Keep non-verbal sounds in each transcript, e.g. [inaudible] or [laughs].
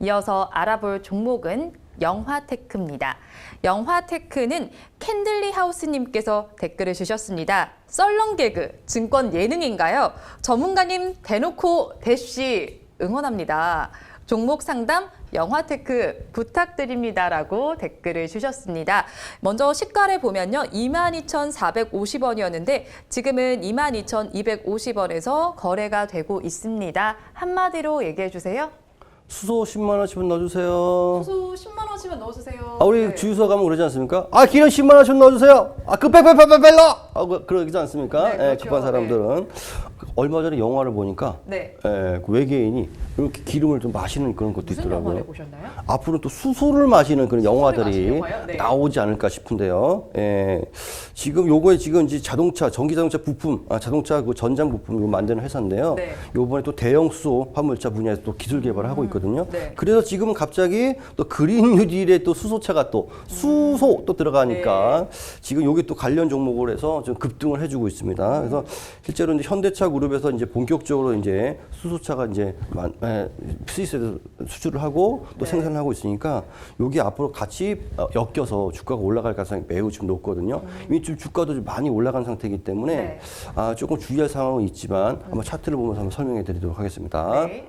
이어서 알아볼 종목은 영화테크입니다. 영화테크는 캔들리 하우스님께서 댓글을 주셨습니다. 썰렁 개그, 증권 예능인가요? 전문가님 대놓고 대쉬 응원합니다. 종목 상담 영화테크 부탁드립니다라고 댓글을 주셨습니다. 먼저 시가를 보면요. 22,450원이었는데 지금은 22,250원에서 거래가 되고 있습니다. 한마디로 얘기해 주세요. 수소 10만 원씩만 넣어주세요. 수 10만 원씩만 넣어주세요. 아 우리 네. 주유소 가면 그러지 않습니까? 아 기름 10만 원씩 넣어주세요. 아그 빼빼빼빼빼러 하고 그러지 않습니까? 네, 예, 그렇죠. 급한 사람들은 얼마 전에 영화를 보니까 네. 예, 그 외계인이 이렇게 기름을 좀 마시는 그런 것도 무슨 있더라고요. 보셨나요? 앞으로 또 수소를 마시는 그런 영화들이 마시는 영화요? 네. 나오지 않을까 싶은데요. 예. 지금 요거에 지금 이제 자동차, 전기 자동차 부품, 아, 자동차 그 전장 부품 이거 만드는 회사인데요. 네. 요번에 또 대형 수소 화물차 분야에서 또 기술 개발을 하고 있거든요. 네. 그래서 지금 갑자기 또 그린 [laughs] 뉴딜에 또 수소차가 또 수소 또 들어가니까 지금 여기 또 관련 종목을 해서 좀 급등을 해주고 있습니다. 그래서 실제로 이제 현대차 그룹에서 이제 본격적으로 이제 수소차가 이제 만- 에, 스위스에서 수출을 하고 또 네. 생산을 하고 있으니까 여기 앞으로 같이 어, 엮여서 주가가 올라갈 가능성이 매우 좀 높거든요. 이미 좀 주가도 좀 많이 올라간 상태이기 때문에 음. 네. 아, 조금 주의할 상황은 있지만 한번 차트를 보면서 한번 설명해 드리도록 하겠습니다. 네.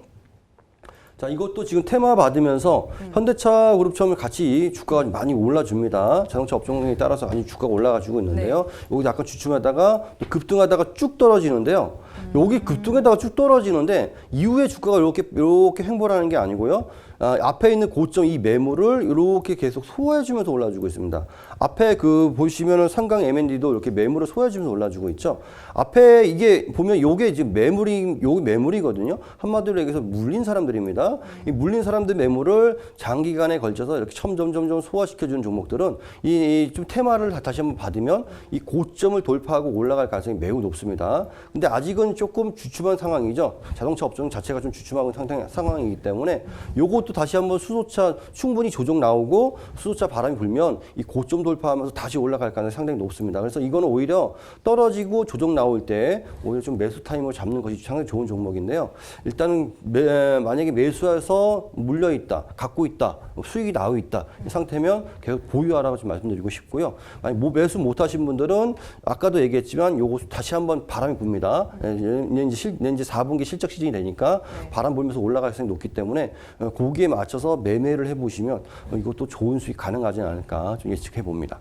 자, 이것도 지금 테마 받으면서 현대차 그룹처럼 같이 주가가 많이 올라줍니다. 자동차 업종에 따라서 많이 주가가 올라가지고 있는데요. 여기 약간 주춤하다가 또 급등하다가 쭉 떨어지는데요. 여기 급등하다가 쭉 떨어지는데 이후에 주가가 이렇게 이렇게 횡보하는 게 아니고요. 아, 앞에 있는 고점 이 매물을 이렇게 계속 소화해주면서 올라주고 있습니다. 앞에 그 보시면은 상강 M&D도 이렇게 매물을 소화해주면서 올라주고 있죠. 앞에 이게 보면 요게 지금 매물이 요 매물이거든요. 한마디로 얘기해서 물린 사람들입니다. 이 물린 사람들 매물을 장기간에 걸쳐서 이렇게 점점점점 소화시켜주는 종목들은 이 좀 테마를 다- 다시 한번 받으면 이 고점을 돌파하고 올라갈 가능성이 매우 높습니다. 근데 아직은 조금 주춤한 상황이죠. 자동차 업종 자체가 좀 주춤하고 상태, 상황이기 때문에 요것도 다시 한번 수소차 충분히 조정 나오고 수소차 바람이 불면 이 고점 돌파하면서 다시 올라갈 가능성이 상당히 높습니다. 그래서 이거는 오히려 떨어지고 조정 나올 때 오히려 좀 매수 타임을 잡는 것이 상당히 좋은 종목인데요. 일단은 매- 만약에 매수해서 물려 있다, 갖고 있다, 수익이 나오 있다 이 상태면 계속 보유하라고 좀 말씀드리고 싶고요. 만약 뭐 매수 못 하신 분들은 아까도 얘기했지만 요거 다시 한번 바람이 붑니다. 예, 이제 실, 이제 4분기 실적 시즌이 되니까 바람 불면서 올라갈 가능성이 높기 때문에 어, 거기에 맞춰서 매매를 해보시면 어, 이것도 좋은 수익 가능하지 않을까 좀 예측해 봅니다.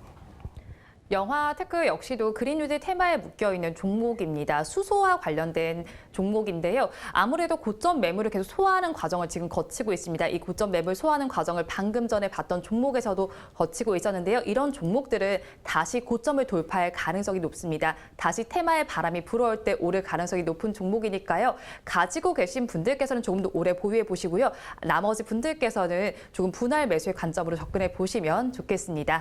영화 테크 역시도 그린우드 테마에 묶여 있는 종목입니다. 수소와 관련된 종목인데요. 아무래도 고점 매물을 계속 소화하는 과정을 지금 거치고 있습니다. 이 고점 매물 소화하는 과정을 방금 전에 봤던 종목에서도 거치고 있었는데요. 이런 종목들은 다시 고점을 돌파할 가능성이 높습니다. 다시 테마의 바람이 불어올 때 오를 가능성이 높은 종목이니까요. 가지고 계신 분들께서는 조금 더 오래 보유해 보시고요. 나머지 분들께서는 조금 분할 매수의 관점으로 접근해 보시면 좋겠습니다.